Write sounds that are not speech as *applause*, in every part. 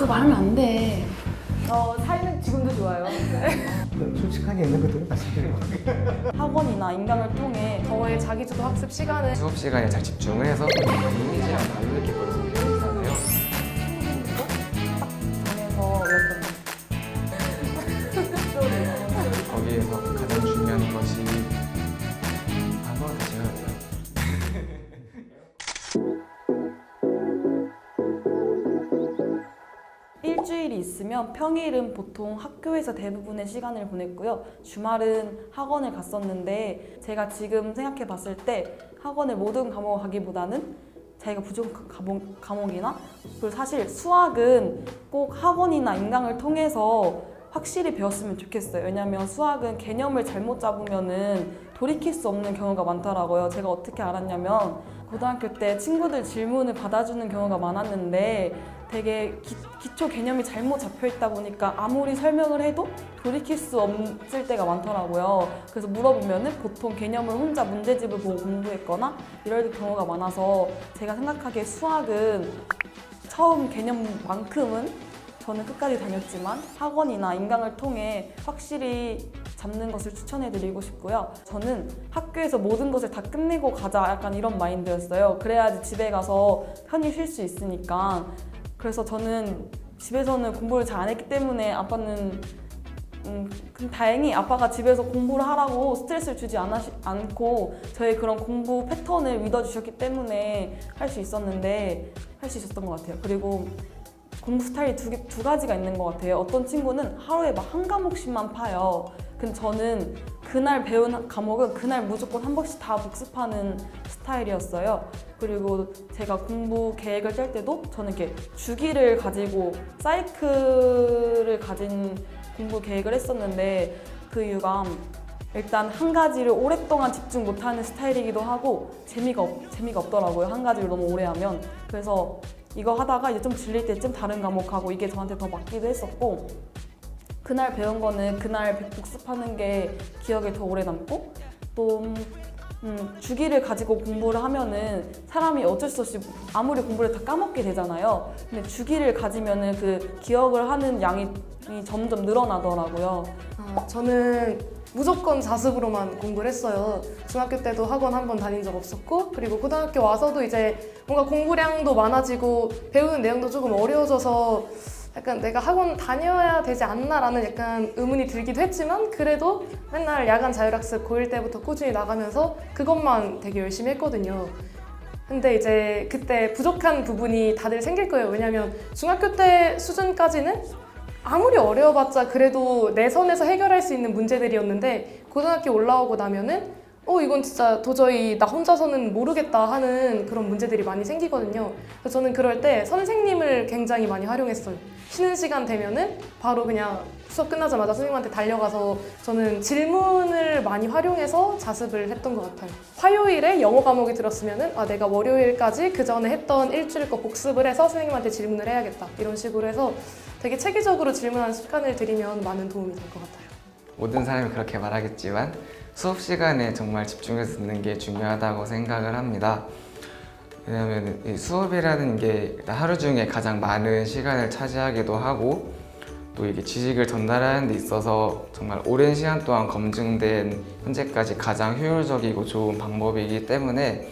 그거 말하면 안 돼. 저 삶은 지금도 좋아요. 솔직하게 있는 것들을 말씀드려요. 학원이나 인강을 통해 저의 자기주도 학습 시간을 수업 시간에 잘 집중을 해서 이미지랑 말로 이렇게 머릿속 있으면 평일은 보통 학교에서 대부분의 시간을 보냈고요. 주말은 학원을 갔었는데 제가 지금 생각해 봤을 때 학원을 모든 과목을 가기보다는 자기가 부족한 과목, 과목이나 그리고 사실 수학은 꼭 학원이나 인강을 통해서 확실히 배웠으면 좋겠어요. 왜냐하면 수학은 개념을 잘못 잡으면은 돌이킬 수 없는 경우가 많더라고요. 제가 어떻게 알았냐면 고등학교 때 친구들 질문을 받아주는 경우가 많았는데 되게 기, 기초 개념이 잘못 잡혀 있다 보니까 아무리 설명을 해도 돌이킬 수 없을 때가 많더라고요. 그래서 물어보면은 보통 개념을 혼자 문제집을 보고 공부했거나 이럴 경우가 많아서 제가 생각하기에 수학은 처음 개념만큼은 저는 끝까지 다녔지만 학원이나 인강을 통해 확실히 잡는 것을 추천해 드리고 싶고요. 저는 학교에서 모든 것을 다 끝내고 가자 약간 이런 마인드였어요. 그래야지 집에 가서 편히 쉴 수 있으니까. 그래서 저는 집에서는 공부를 잘 안 했기 때문에 아빠는 음, 그 다행히 아빠가 집에서 공부를 하라고 스트레스를 주지 않아, 않고 저의 그런 공부 패턴을 믿어주셨기 때문에 할 수 있었는데 할 수 있었던 것 같아요. 그리고 공부 스타일이 두, 개- 두 가지가 있는 것 같아요. 어떤 친구는 하루에 막 한 과목씩만 파요. 근데 저는 그날 배운 과목은 그날 무조건 한 번씩 다 복습하는 스타일이었어요. 그리고 제가 공부 계획을 짤 때도 저는 이렇게 주기를 가지고 사이클을 가진 공부 계획을 했었는데 그 이유가 일단 한 가지를 오랫동안 집중 못하는 스타일이기도 하고 재미가 없, 재미가 없더라고요. 한 가지를 너무 오래 하면 그래서 이거 하다가 이제 좀 질릴 때쯤 다른 과목하고 이게 저한테 더 맞기도 했었고 그날 배운 거는 그날 복습하는 게 기억에 더 오래 남고 또 음, 주기를 가지고 공부를 하면은 사람이 어쩔 수 없이 아무리 공부를 다 까먹게 되잖아요. 근데 주기를 가지면은 그 기억을 하는 양이 이 점점 늘어나더라고요. 아, 저는 무조건 자습으로만 공부를 했어요. 중학교 때도 학원 한 번 다닌 적 없었고, 그리고 고등학교 와서도 이제 뭔가 공부량도 많아지고, 배우는 내용도 조금 어려워져서 약간 내가 학원 다녀야 되지 않나라는 약간 의문이 들기도 했지만, 그래도 맨날 야간 자율학습 고1 때부터 꾸준히 나가면서 그것만 되게 열심히 했거든요. 근데 이제 그때 부족한 부분이 다들 생길 거예요. 왜냐면 중학교 때 수준까지는 아무리 어려워봤자 그래도 내 선에서 해결할 수 있는 문제들이었는데 고등학교 올라오고 나면은 어 이건 진짜 도저히 나 혼자서는 모르겠다 하는 그런 문제들이 많이 생기거든요. 그래서 저는 그럴 때 선생님을 굉장히 많이 활용했어요. 쉬는 시간 되면은 바로 그냥 수업 끝나자마자 선생님한테 달려가서 저는 질문을 많이 활용해서 자습을 했던 것 같아요. 화요일에 영어 과목이 들었으면은 아 내가 월요일까지 그 전에 했던 일주일 거 복습을 해서 선생님한테 질문을 해야겠다 이런 식으로 해서 되게 체계적으로 질문하는 습관을 들이면 많은 도움이 될 것 같아요. 모든 사람이 그렇게 말하겠지만 수업 시간에 정말 집중해서 듣는 게 중요하다고 생각을 합니다. 왜냐하면 이 수업이라는 게 하루 중에 가장 많은 시간을 차지하기도 하고 또 이게 지식을 전달하는 데 있어서 정말 오랜 시간 동안 검증된 현재까지 가장 효율적이고 좋은 방법이기 때문에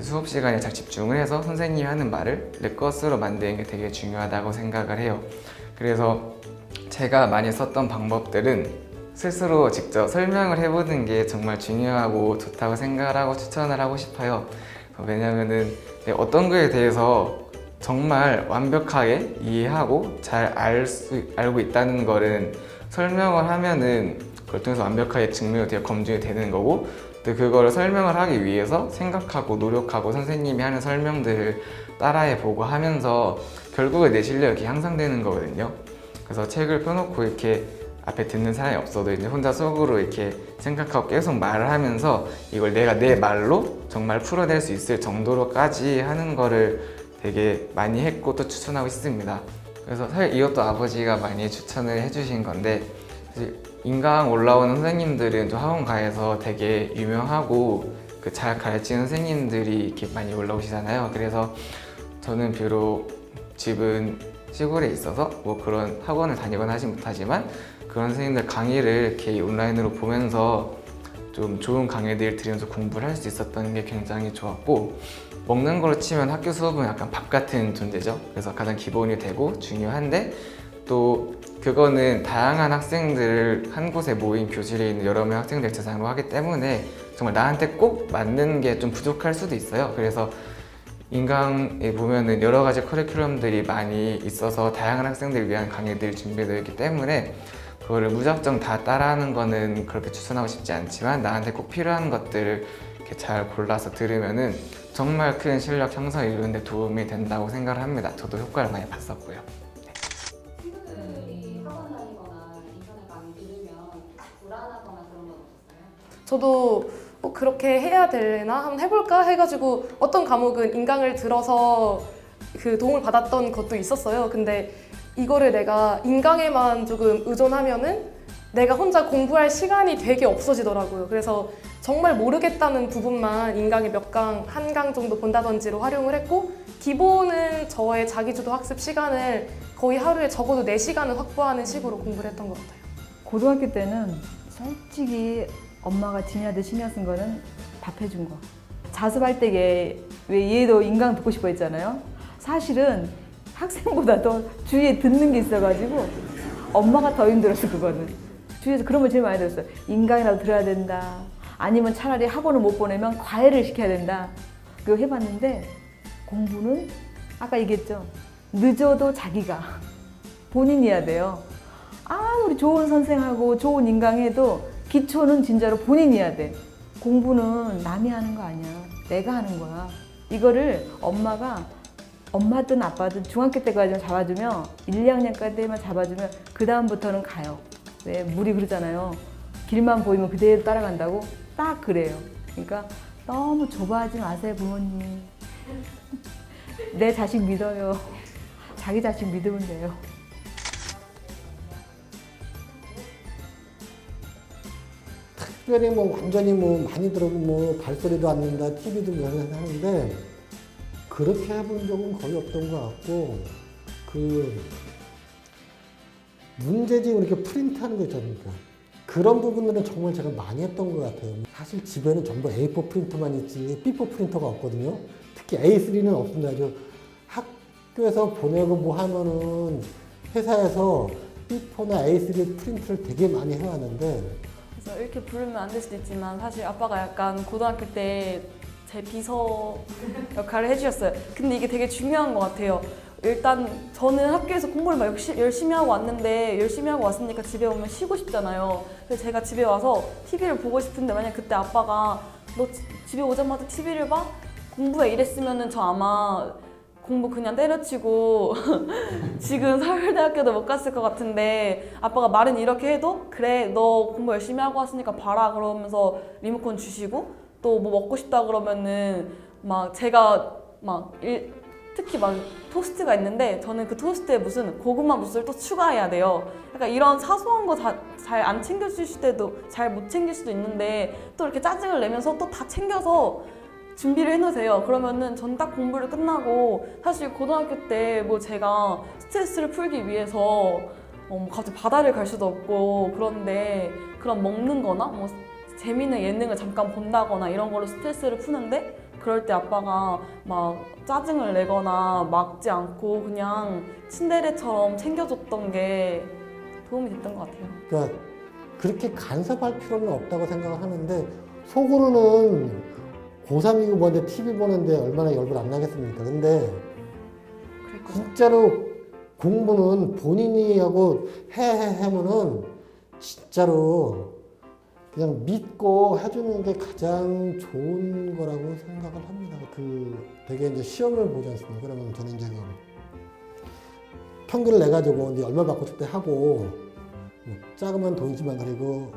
수업 시간에 잘 집중을 해서 선생님이 하는 말을 내 것으로 만드는 게 되게 중요하다고 생각을 해요. 그래서 제가 많이 썼던 방법들은 스스로 직접 설명을 해보는 게 정말 중요하고 좋다고 생각을 하고 추천을 하고 싶어요. 왜냐면은 네, 어떤 거에 대해서 정말 완벽하게 이해하고 잘 알 수, 알고 있다는 거는 설명을 하면은 그걸 통해서 완벽하게 증명이 되어 검증이 되는 거고 또 그거를 설명을 하기 위해서 생각하고 노력하고 선생님이 하는 설명들을 따라해 보고 하면서 결국에 내 실력이 향상되는 거거든요. 그래서 책을 펴놓고 이렇게 앞에 듣는 사람이 없어도 이제 혼자 속으로 이렇게 생각하고 계속 말을 하면서 이걸 내가 내 말로 정말 풀어낼 수 있을 정도로까지 하는 거를 되게 많이 했고 또 추천하고 있습니다. 그래서 사실 이것도 아버지가 많이 추천을 해주신 건데 인강 올라오는 선생님들은 또 학원가에서 되게 유명하고 그 잘 가르치는 선생님들이 이렇게 많이 올라오시잖아요. 그래서 저는 비록 집은 시골에 있어서 뭐 그런 학원을 다니거나 하지 못하지만 그런 선생님들 강의를 이렇게 온라인으로 보면서 좀 좋은 강의들 들으면서 공부를 할 수 있었던 게 굉장히 좋았고 먹는 걸로 치면 학교 수업은 약간 밥 같은 존재죠. 그래서 가장 기본이 되고 중요한데 또 그거는 다양한 학생들을 한 곳에 모인 교실에 있는 여러 명 학생들 대상으로 하기 때문에 정말 나한테 꼭 맞는 게 좀 부족할 수도 있어요. 그래서 인강에 보면은 여러 가지 커리큘럼들이 많이 있어서 다양한 학생들을 위한 강의들이 준비되어 있기 때문에 그거를 무작정 다 따라하는 거는 그렇게 추천하고 싶지 않지만 나한테 꼭 필요한 것들을 이렇게 잘 골라서 들으면은 정말 큰 실력 형성에 이루는 데 도움이 된다고 생각을 합니다. 저도 효과를 많이 봤었고요. 없었어요? 저도 뭐 그렇게 해야 되나 한번 해볼까 해가지고 어떤 과목은 인강을 들어서 그 도움을 받았던 것도 있었어요. 근데 이거를 내가 인강에만 조금 의존하면은 내가 혼자 공부할 시간이 되게 없어지더라고요. 그래서 정말 모르겠다는 부분만 인강의 몇 강, 한 강 정도 본다든지로 활용을 했고 기본은 저의 자기주도 학습 시간을 거의 하루에 적어도 4시간은 확보하는 식으로 공부를 했던 것 같아요. 고등학교 때는 솔직히 엄마가 지니한테 신경 쓴 거는 밥 해준 거. 자습할 때에 왜 얘도 인강 듣고 싶어 했잖아요. 사실은 학생보다 더 주위에 듣는 게 있어가지고 엄마가 더 힘들었어 그거는. 주위에서 그런 걸 제일 많이 들었어요. 인강이라도 들어야 된다. 아니면 차라리 학원을 못 보내면 과외를 시켜야 된다. 그거 해봤는데 공부는 아까 얘기했죠. 늦어도 자기가 *laughs* 본인이 해야 돼요. 아무리 좋은 선생하고 좋은 인강해도 기초는 진짜로 본인이 해야 돼. 공부는 남이 하는 거 아니야. 내가 하는 거야. 이거를 엄마가 엄마든 아빠든 중학교 때까지만 잡아주면 1, 2학년까지만 잡아주면 그 다음부터는 가요. 왜 물이 그러잖아요. 길만 보이면 그대로 따라간다고 딱 그래요. 그러니까 너무 좁아하지 마세요 부모님. *laughs* 내 자식 믿어요. *laughs* 자기 자식 믿으면 돼요. 특별히 뭐 완전히 뭐 많이 들어고 뭐 발소리도 안 난다, TV도 뭐 하는데 그렇게 해본 적은 거의 없던 것 같고 그 문제집을 이렇게 프린트하는 거 있잖습니까? 그런 부분들은 정말 제가 많이 했던 것 같아요. 사실 집에는 전부 A4 프린터만 있지 B4 프린터가 없거든요. 특히 A3는 없습니다. 아주 학교에서 보내고 뭐 하면은 회사에서 B4나 A3 프린트를 되게 많이 해왔는데 그래서 이렇게 부르면 안 될 수도 있지만 사실 아빠가 약간 고등학교 때 제 비서 역할을 해주셨어요. 근데 이게 되게 중요한 것 같아요. 일단 저는 학교에서 공부를 막 열심히 하고 왔는데 열심히 하고 왔으니까 집에 오면 쉬고 싶잖아요. 그래서 제가 집에 와서 TV를 보고 싶은데 만약 그때 아빠가 너 지- 집에 오자마자 TV를 봐? 공부해 이랬으면은 저 아마 공부 그냥 때려치고 *laughs* 지금 서울대학교도 못 갔을 것 같은데 아빠가 말은 이렇게 해도 그래 너 공부 열심히 하고 왔으니까 봐라 그러면서 리모컨 주시고 또 뭐 먹고 싶다 그러면은 막 제가 막 일, 특히 막 토스트가 있는데 저는 그 토스트에 무슨 고구마 무스를 또 추가해야 돼요. 약간 이런 사소한 거 잘 안 챙겨주실 때도 잘 못 챙길 수도 있는데 또 이렇게 짜증을 내면서 또 다 챙겨서 준비를 해놓으세요. 그러면은 전 딱 공부를 끝나고 사실 고등학교 때 뭐 제가 스트레스를 풀기 위해서 어, 뭐 갑자기 바다를 갈 수도 없고 그런데 그런 먹는 거나 뭐 재미있는 예능을 잠깐 본다거나 이런 걸로 스트레스를 푸는데 그럴 때 아빠가 막 짜증을 내거나 막지 않고 그냥 친데레처럼 챙겨줬던 게 도움이 됐던 것 같아요. 그러니까 그렇게 간섭할 필요는 없다고 생각을 하는데 속으로는 고3이고 뭔데 TV 보는데 얼마나 열불 안 나겠습니까? 근데. 진짜로 공부는 본인이 하고 해해 하면은 진짜로 그냥 믿고 해주는 게 가장 좋은 거라고 생각을 합니다. 그 되게 이제 시험을 보지 않습니까? 그러면 저는 이제 그 평균을 내 가지고 이제 얼마 받고 싶대 하고 뭐 작으면 돈이지만 그리고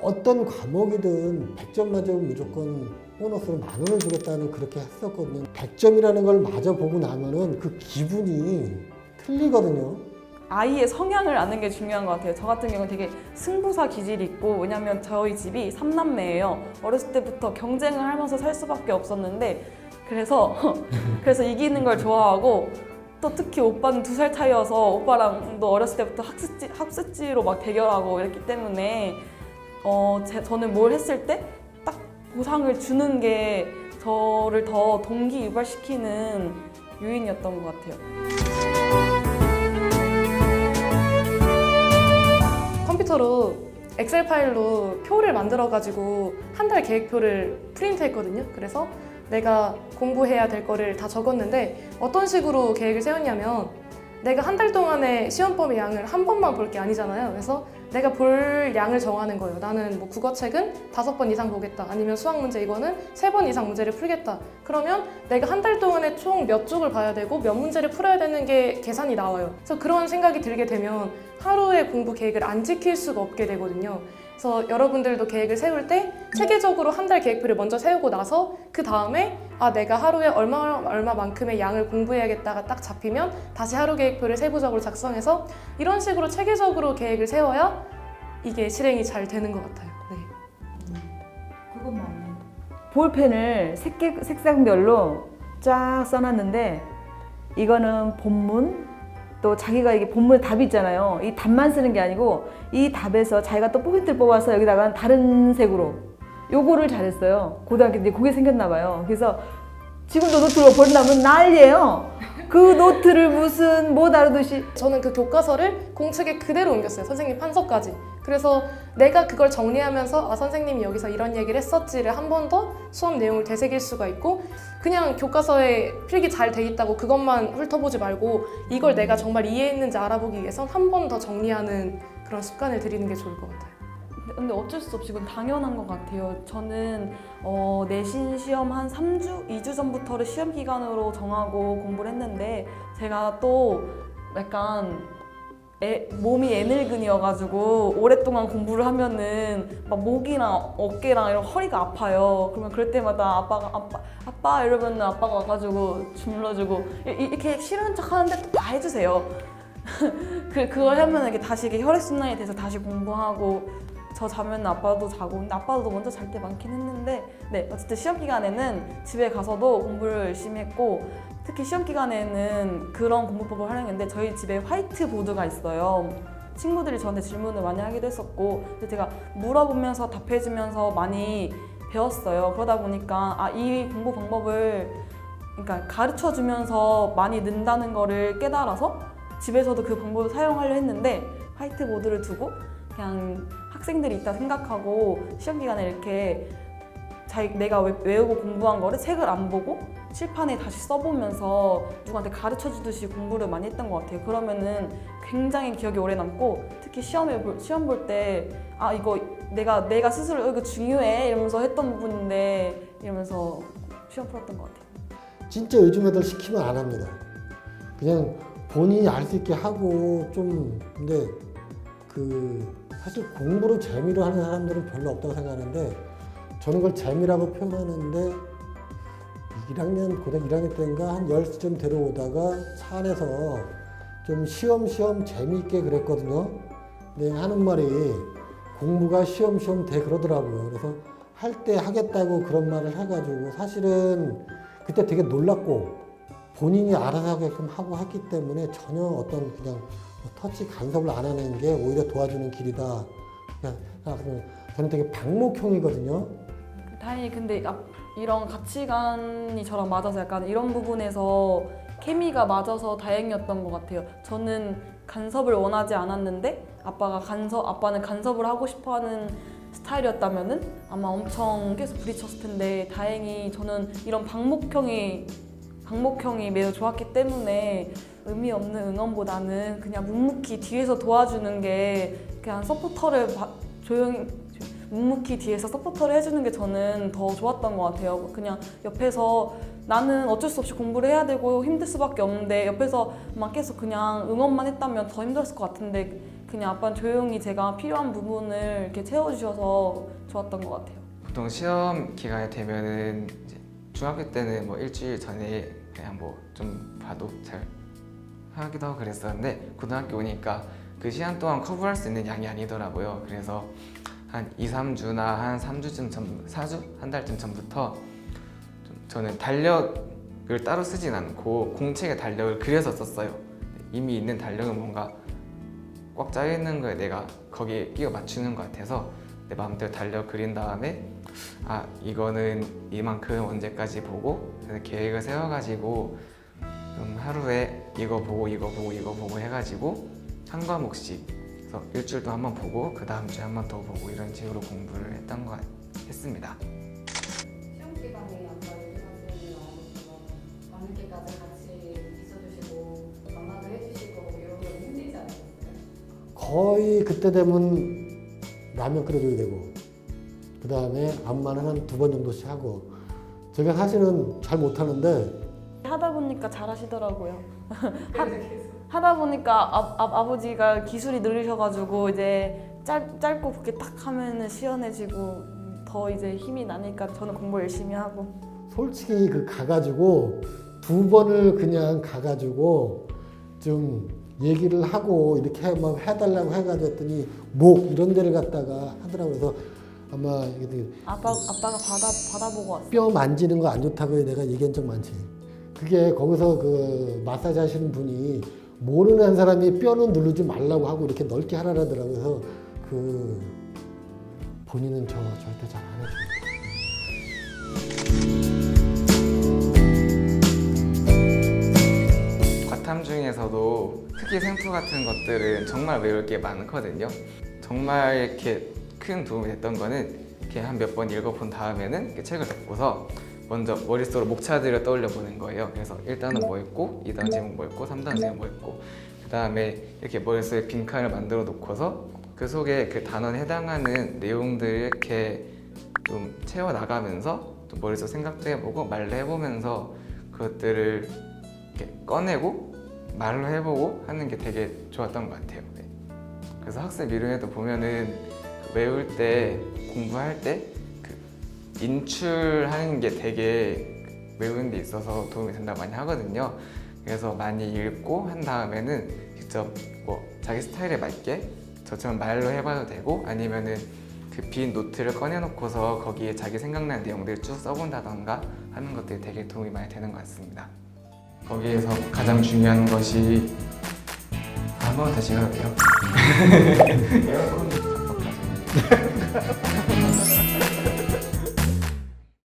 어떤 과목이든 100점 맞으면 무조건 보너스로 만 원을 주겠다는 그렇게 했었거든요. 100점이라는 걸 마저 보고 나면은 그 기분이 틀리거든요. 아이의 성향을 아는 게 중요한 것 같아요. 저 같은 경우는 되게 승부사 기질이 있고 왜냐면 저희 집이 삼남매예요. 어렸을 때부터 경쟁을 하면서 살 수밖에 없었는데 그래서 *laughs* 그래서 이기는 걸 좋아하고 또 특히 오빠는 두 살 차이여서 오빠랑 도 어렸을 때부터 학습지, 학습지로 막 대결하고 이랬기 때문에 어, 제, 저는 뭘 했을 때 딱 보상을 주는 게 저를 더 동기 유발시키는 요인이었던 것 같아요. 컴퓨터로 엑셀 파일로 표를 만들어가지고 한 달 계획표를 프린트했거든요. 그래서 내가 공부해야 될 거를 다 적었는데 어떤 식으로 계획을 세웠냐면 내가 한 달 동안의 시험 범위 양을 한 번만 볼 게 아니잖아요. 그래서 내가 볼 양을 정하는 거예요. 나는 뭐 국어책은 다섯 번 이상 보겠다. 아니면 수학 문제 이거는 세 번 이상 문제를 풀겠다. 그러면 내가 한 달 동안에 총 몇 쪽을 봐야 되고 몇 문제를 풀어야 되는 게 계산이 나와요. 그래서 그런 생각이 들게 되면 하루의 공부 계획을 안 지킬 수가 없게 되거든요. 그래서 여러분들도 계획을 세울 때 체계적으로 한 달 계획표를 먼저 세우고 나서 그 다음에 아 내가 하루에 얼마 얼마만큼의 양을 공부해야겠다가 딱 잡히면 다시 하루 계획표를 세부적으로 작성해서 이런 식으로 체계적으로 계획을 세워야 이게 실행이 잘 되는 것 같아요. 네. 그건 맞네. 볼펜을 색계, 색상별로 쫙 써놨는데 이거는 본문 또 자기가 이게 본문에 답이 있잖아요. 이 답만 쓰는 게 아니고 이 답에서 자기가 또 포인트를 뽑아서 여기다가 다른 색으로 요거를 잘했어요. 고등학교 때 그게 생겼나 봐요. 그래서 지금도 노트로 버린다면 난리예요. 그 노트를 무슨 뭐 다루듯이 저는 그 교과서를 공책에 그대로 옮겼어요. 선생님 판서까지. 그래서 내가 그걸 정리하면서 아 선생님이 여기서 이런 얘기를 했었지를 한 번 더 수업 내용을 되새길 수가 있고 그냥 교과서에 필기 잘 돼 있다고 그것만 훑어보지 말고 이걸 내가 정말 이해했는지 알아보기 위해선 한 번 더 정리하는 그런 습관을 들이는 게 좋을 것 같아요. 근데 어쩔 수 없이 이건 당연한 것 같아요. 저는 어, 내신 시험 한 3주, 2주 전부터를 시험 기간으로 정하고 공부를 했는데 제가 또 약간 애- 몸이 애늙은이여가지고 오랫동안 공부를 하면은 막 목이랑 어깨랑 이런 허리가 아파요. 그러면 그럴 때마다 아빠가 아빠 아빠 이러면 아빠가 와가지고 주물러주고 이렇게 싫은 척 하는데 또다 해주세요. *laughs* 그 그걸 하면 이게 다시 이게 혈액 순환이 돼서 다시 공부하고 저 자면 아빠도 자고 근데 아빠도 먼저 잘 때 많긴 했는데 네 어쨌든 시험 기간에는 집에 가서도 공부를 열심히 했고 특히 시험 기간에는 그런 공부법을 활용했는데 저희 집에 화이트 보드가 있어요. 친구들이 저한테 질문을 많이 하기도 했었고 제가 물어보면서 답해주면서 많이 배웠어요. 그러다 보니까 아 이 공부 방법을 그러니까 가르쳐 주면서 많이 는다는 거를 깨달아서 집에서도 그 방법을 사용하려 했는데 화이트보드를 두고 그냥 학생들이 있다 생각하고 시험 기간에 이렇게 자기 내가 외- 외우고 공부한 거를 책을 안 보고 칠판에 다시 써보면서 누구한테 가르쳐 주듯이 공부를 많이 했던 것 같아요. 그러면은 굉장히 기억이 오래 남고 특히 시험에 볼- 시험 볼 때 아 이거 내가 내가 스스로 어, 이거 중요해 이러면서 했던 부분인데 이러면서 시험 풀었던 것 같아요. 진짜 요즘 애들 시키면 안 합니다. 그냥 본인이 알 수 있게 하고 좀 근데 그 사실 공부를 재미로 하는 사람들은 별로 없다고 생각하는데 저는 그걸 재미라고 표현하는데 1학년 고등 1학년 때인가 한 10시쯤 데려오다가 차 안에서 좀 시험시험 재미있게 그랬거든요. 근데 하는 말이 공부가 시험시험 돼 그러더라고요. 그래서 할 때 하겠다고 그런 말을 해가지고 사실은 그때 되게 놀랐고 본인이 알아서 하게끔 하고 했기 때문에 전혀 어떤 그냥 뭐 터치 간섭을 안 하는 게 오히려 도와주는 길이다. 그냥 생각하면 저는 되게 방목형이거든요. 다행히 근데 앞- 이런 가치관이 저랑 맞아서 약간 이런 부분에서 케미가 맞아서 다행이었던 것 같아요. 저는 간섭을 원하지 않았는데 아빠가 간섭 아빠는 간섭을 하고 싶어하는 스타일이었다면은 아마 엄청 계속 부딪혔을 텐데 다행히 저는 이런 방목형이 방목형이 매우 좋았기 때문에 의미 없는 응원보다는 그냥 묵묵히 뒤에서 도와주는 게 그냥 서포터를 바- 조용히 묵묵히 뒤에서 서포터를 해주는 게 저는 더 좋았던 것 같아요. 그냥 옆에서 나는 어쩔 수 없이 공부를 해야 되고 힘들 수밖에 없는데 옆에서 막 계속 그냥 응원만 했다면 더 힘들었을 것 같은데 그냥 아빠는 조용히 제가 필요한 부분을 이렇게 채워주셔서 좋았던 것 같아요. 보통 시험 기간이 되면은 중학교 때는 뭐 일주일 전에 그냥 뭐 좀 봐도 잘 하기도 하고 그랬었는데 고등학교 오니까 그 시간 동안 커버할 수 있는 양이 아니더라고요. 그래서 한 2, 3주나 한 3주쯤 전, 4주? 한 달쯤 전부터 좀 저는 달력 그걸 따로 쓰진 않고 공책에 달력을 그려서 썼어요. 이미 있는 달력은 뭔가 꽉 짜여 있는 거에 내가 거기에 끼워 맞추는 것 같아서 내 마음대로 달력 그린 다음에 아 이거는 이만큼 언제까지 보고 계획을 세워가지고 좀 하루에 이거 보고 이거 보고 이거 보고 해가지고 한 과목씩 그래서 일주일 동안 한번 보고 그 다음 주에 한 번 더 보고 이런 식으로 공부를 했던 것 같, 했습니다. 시험 기간에 아까 유진학생이 나오셨지만 밤늦게까지 같이 있어주시고 만나도 해주시고 이런 거 힘들지 않으셨어요? 거의 그때 되면 라면 끓여줘야 되고 그 다음에 안마는 한두 번 정도씩 하고 제가 사실은 잘 못하는데 하다 보니까 잘하시더라고요. *laughs* 하, 하다 보니까 아, 아, 아버지가 기술이 늘으셔가지고 이제 짧, 짧고 굵게 딱 하면은 시원해지고 더 이제 힘이 나니까 저는 공부 열심히 하고 솔직히 그 가가지고 두 번을 그냥 가가지고 좀 얘기를 하고 이렇게 막 해달라고 해가지고 했더니 목 이런 데를 갖다가 하더라고요. 그래서 아마 이게 아빠 아빠가 받아 받아보고 왔어. 뼈 만지는 거 안 좋다고 내가 얘기한 적 많지. 그게 거기서 그 마사지 하시는 분이 모르는 사람이 뼈는 누르지 말라고 하고 이렇게 넓게 하라 하더라고요. 그래서 그 본인은 저 절대 잘 안 해줘요. 과탐 중에서도 특히 생투 같은 것들은 정말 외울 게 많거든요. 정말 이렇게 큰 도움이 됐던 거는 이렇게 한 몇 번 읽어본 다음에는 책을 덮고서 먼저 머릿속으로 목차들을 떠올려 보는 거예요. 그래서 1단은 뭐 했고, 2단 제목 뭐 했고, 3단 제목 뭐 했고, 그 다음에 이렇게 머릿속에 빈칸을 만들어 놓고서 그 속에 그 단원에 해당하는 내용들을 이렇게 좀 채워 나가면서 좀 머릿속 생각도 해보고 말로 해보면서 그것들을 이렇게 꺼내고 말로 해보고 하는 게 되게 좋았던 것 같아요. 네. 그래서 학습 이론에도 보면은 그 외울 때 공부할 때그 인출하는 게 되게 외우는 데 있어서 도움이 된다고 많이 하거든요. 그래서 많이 읽고 한 다음에는 직접 뭐 자기 스타일에 맞게 저처럼 말로 해봐도 되고 아니면은 그 빈 노트를 꺼내놓고서 거기에 자기 생각나는 내용들을 쭉 써본다던가 하는 것들이 되게 도움이 많이 되는 것 같습니다. 거기에서 가장 중요한 것이 한번 다시 작업까지. *laughs*